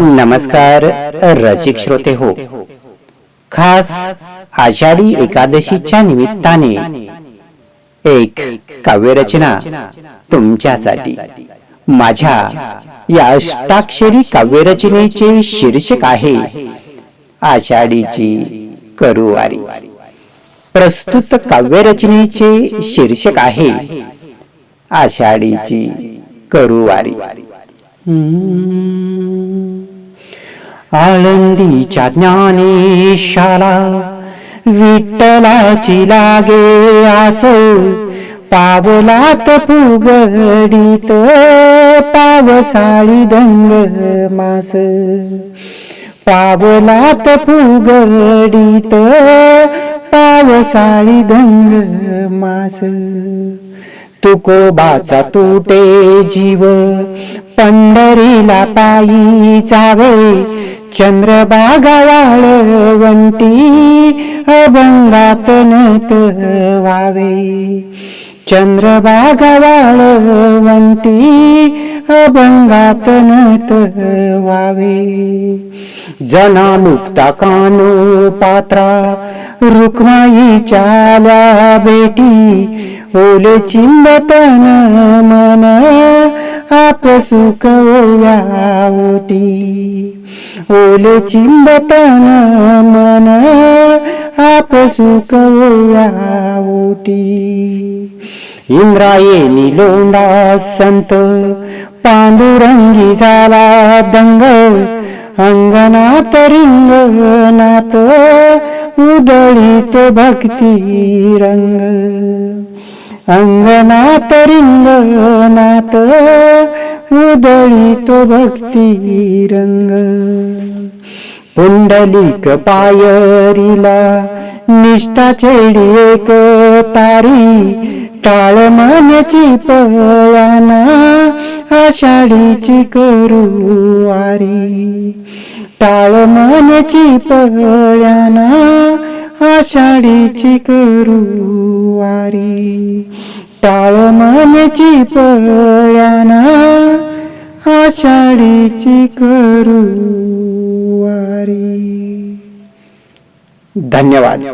नमस्कार रसिक श्रोते हो. खास आषाढी एकादशीच्या निमित्ताने एक काव्यरचना तुमच्यासाठी. माझ्या या अष्टाक्षरी काव्यरचनेचे शीर्षक आहे आषाढीची करुवारी. प्रस्तुत काव्यरचनेचे शीर्षक आहे आषाढीची करुवारी. आळंदीच्या ज्ञानेशाला विठ्ठलाची लागे आस पावलात फुगडीत पावसाळी दंग मास. पावलात फुगडीत पावसाळी दंग मास. तुकोबाचा तुटे जीव. पंढरीला पायी जावे. चंद्रबागा वाळवंटी अभंगात नत वावे. चंद्रबागा वाळवंटी अभंगात नत वावे. जना मुक्ता कानो पात्रा रुक्माई चाल्या बेटी ओले चिंबतन मन आप सुख ओटी ओले चिंबतन मन आप सुकव्या ओटी इंद्रायणी लोंडा संत पांडुरंगी झाला दंग. अंगणात रिंगणात उदळीत भक्ती रंग. अंगणात रिंगणात उदळीत भक्ती रंग पुंडलिक पायरीला निष्ठा छेडी एक तारी टाळ मान्याची पळाना आषाढीची करुवारी. टाळ मान्याची पळाना आषाढीची करू मान्याची पळ्याना आषाढीची करुवारी धन्यवाद.